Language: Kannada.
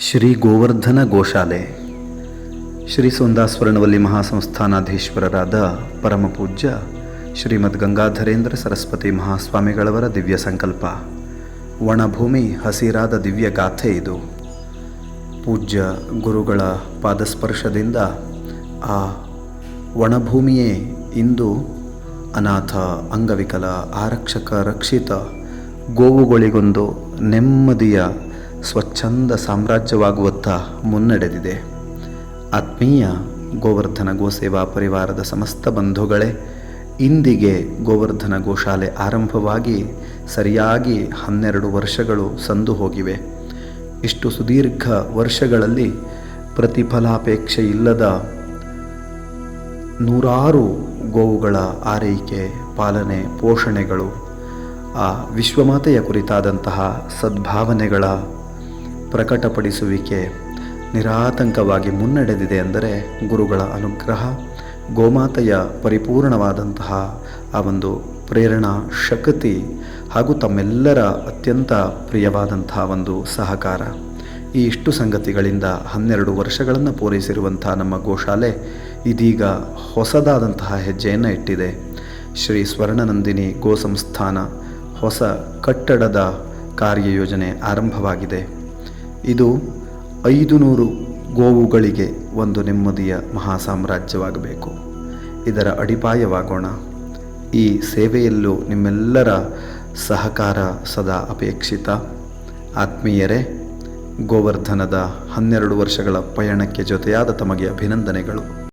ಶ್ರೀ ಗೋವರ್ಧನ ಗೋಶಾಲೆ. ಶ್ರೀ ಸುಂದಾಸ್ವರ್ಣವಲ್ಲಿ ಮಹಾಸಂಸ್ಥಾನಾಧೀಶ್ವರರಾದ ಪರಮ ಪೂಜ್ಯ ಶ್ರೀಮದ್ ಗಂಗಾಧರೇಂದ್ರ ಸರಸ್ವತಿ ಮಹಾಸ್ವಾಮಿಗಳವರ ದಿವ್ಯ ಸಂಕಲ್ಪ. ಒಣಭೂಮಿ ಹಸಿರಾದ ದಿವ್ಯ ಗಾಥೆ ಇದು. ಪೂಜ್ಯ ಗುರುಗಳ ಪಾದಸ್ಪರ್ಶದಿಂದ ಆ ಒಣಭೂಮಿಯೇ ಇಂದು ಅನಾಥ ಅಂಗವಿಕಲ ಆರಕ್ಷಕ ರಕ್ಷಿತ ಗೋವುಗಳಿಗೊಂದು ನೆಮ್ಮದಿಯ ಸ್ವಚ್ಛಂದ ಸಾಮ್ರಾಜ್ಯವಾಗುವತ್ತ ಮುನ್ನಡೆದಿದೆ. ಆತ್ಮೀಯ ಗೋವರ್ಧನ ಗೋಸೇವಾ ಪರಿವಾರದ ಸಮಸ್ತ ಬಂಧುಗಳೇ, ಇಂದಿಗೆ ಗೋವರ್ಧನ ಗೋಶಾಲೆ ಆರಂಭವಾಗಿ ಸರಿಯಾಗಿ ಹನ್ನೆರಡು ವರ್ಷಗಳು ಸಂದು ಹೋಗಿವೆ. ಇಷ್ಟು ಸುದೀರ್ಘ ವರ್ಷಗಳಲ್ಲಿ ಪ್ರತಿಫಲಾಪೇಕ್ಷೆ ಇಲ್ಲದ ನೂರಾರು ಗೋವುಗಳ ಆರೈಕೆ, ಪಾಲನೆ, ಪೋಷಣೆಗಳು, ಆ ವಿಶ್ವಮಾತೆಯ ಕುರಿತಾದಂತಹ ಸದ್ಭಾವನೆಗಳ ಪ್ರಕಟಪಡಿಸುವಿಕೆ ನಿರಾತಂಕವಾಗಿ ಮುನ್ನಡೆದಿದೆ ಅಂದರೆ ಗುರುಗಳ ಅನುಗ್ರಹ, ಗೋಮಾತೆಯ ಪರಿಪೂರ್ಣವಾದಂತಹ ಆ ಒಂದು ಪ್ರೇರಣಾ ಶಕ್ತಿ ಹಾಗೂ ತಮ್ಮೆಲ್ಲರ ಅತ್ಯಂತ ಪ್ರಿಯವಾದಂತಹ ಒಂದು ಸಹಕಾರ. ಈ ಇಷ್ಟು ಸಂಗತಿಗಳಿಂದ ಹನ್ನೆರಡು ವರ್ಷಗಳನ್ನು ಪೂರೈಸಿರುವಂಥ ನಮ್ಮ ಗೋಶಾಲೆ ಇದೀಗ ಹೊಸದಾದಂತಹ ಹೆಜ್ಜೆಯನ್ನು ಇಟ್ಟಿದೆ. ಶ್ರೀ ಸ್ವರ್ಣನಂದಿನಿ ಗೋಸಂಸ್ಥಾನ ಹೊಸ ಕಟ್ಟಡದ ಕಾರ್ಯಯೋಜನೆ ಆರಂಭವಾಗಿದೆ. ಇದು ಐದು ನೂರು ಗೋವುಗಳಿಗೆ ಒಂದು ನೆಮ್ಮದಿಯ ಮಹಾ ಸಾಮ್ರಾಜ್ಯವಾಗಬೇಕು ಇದರ ಅಡಿಪಾಯವಾಗೋಣ. ಈ ಸೇವೆಯಲ್ಲೂ ನಿಮ್ಮೆಲ್ಲರ ಸಹಕಾರ ಸದಾ ಅಪೇಕ್ಷಿತ. ಆತ್ಮೀಯರೇ, ಗೋವರ್ಧನದ ಹನ್ನೆರಡು ವರ್ಷಗಳ ಪಯಣಕ್ಕೆ ಜೊತೆಯಾದ ತಮಗೆ ಅಭಿನಂದನೆಗಳು.